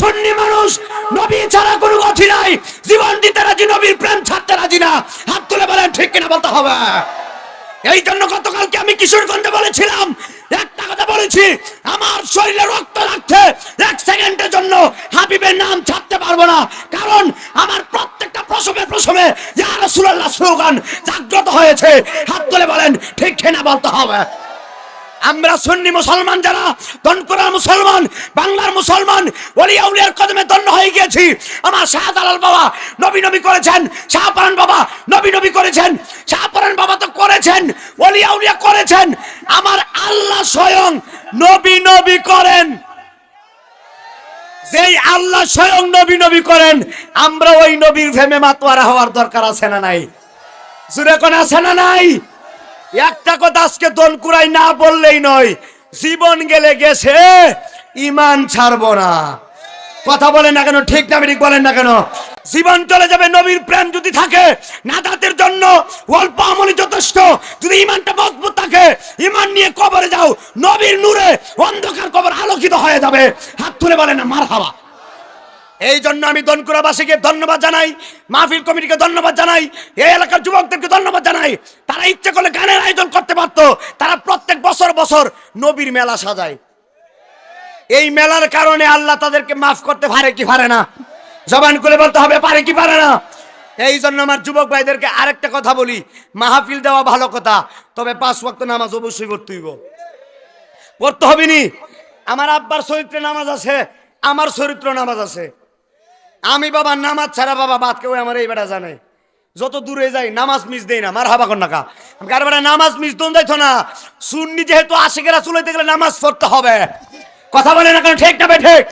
সুন্নি মানুষ, নবী ছাড়া কোনো গতি নাই। জীবন দিতে রাজি, নবীর প্রেম ছাড়তে রাজি না। হাত তুলে বলেন, ঠিক কিনা বলতে হবে? এই জন্য গতকালকে আমি কিশোরগঞ্জে বলেছিলাম, একটা কথা বলেছি, আমার শরীরে রক্ত লাগছে, এক সেকেন্ডের জন্য হাবিবের নাম ছাড়তে পারব না। কারণ আমার প্রত্যেকটা প্রসবে প্রসবে ইয়া রাসূলুল্লাহ স্লোগান জাগ্রত হয়েছে। হাত তুলে বলেন, ঠিক কিনা বলতে হবে? আমরা সুন্নি মুসলমান যারা তনপুরার মুসলমান, বাংলার মুসলমান ওলিয়া উলিয়ার কদমে দণ্ড হয়ে গিয়েছি। আমার শাহজালাল বাবা নবী নবী করেছেন শাহপরান বাবা নবী নবী করেছেন শাহপরান বাবা তো করেছেন ওলিয়া উলিয়া করেছেন। আমার আল্লাহ স্বয়ং নবী নবী করেন। যেই আল্লাহ স্বয়ং নবী নবী করেন, আমরা ওই নবীর ফেমে মাতোয়ারা হওয়ার দরকার আছে না নাই? জুড়ে কোন আছে না নাই? একটা কথা আজকে দনকুরাই না বললেই নয়, জীবন গেলে গেছে ইমান ছাড়ব না। কথা বলেন না কেন, ঠিক না ঠিক বলেন না কেন? জীবন চলে যাবে, নবীর প্রেম যদি থাকে নাদাতের জন্য অল্প আমলি যথেষ্ট। যদি ইমানটা মজবুত থাকে ইমান নিয়ে কবরে যাও, নবীর নূরে অন্ধকার কবর আলোকিত হয়ে যাবে। হাত তুলে বলেন না মার হাওয়া এই জন্য আমি দনকুরাবাসীকে ধন্যবাদ জানাই, মাহফিল কমিটিকে ধন্যবাদ জানাই, এই এলাকার যুবকদেরকে ধন্যবাদ জানাই। ইচ্ছে করলে গানের আয়োজন করতে পারতো। তারা প্রত্যেক বছর বছর নবীর মেলা সাজায়। এই মেলার কারণে আল্লাহ তাদেরকে মাফ করতে পারে কি পারে না। জবান করে বলতে হবে, পারে কি পারে না। এই জন্য আমার যুবক ভাইদেরকে আরেকটা কথা বলি, মাহফিল দেওয়া ভালো কথা, তবে পাঁচ ওয়াক্ত নামাজ অবশ্যই পড়তে হইব। পড়তে হবে নি? আমার আব্বার চরিত্রে নামাজ আছে, আমার চরিত্র নামাজ আছে। আমি বাবা নামাজ ছাড়া বাবা বাদ কেউ আমার এই বেটা জানে। যত দূরে যাই, নামাজ মিস দেই না মার হাবা কর নাকা কার বেটা নামাজ মিস দন যাইতো না। সুন্নি যেহেতু আশিকেরা চুলাইতে গেলে নামাজ পড়তে হবে। কথা বলে না কেন, ঠিক না ঠিক?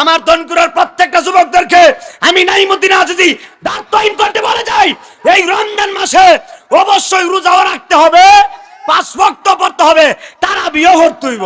আমার দনকুরার প্রত্যেকটা যুবকদেরকে আমি নাইমুদ্দিন আজিজি দায়িত্বহীন করতে বলে যাই। এই রমজান মাসে অবশ্যই রোজাও রাখতে হবে, পাঁচ ভক্ত পড়তে হবে তারা বিয়ে করতে হইব।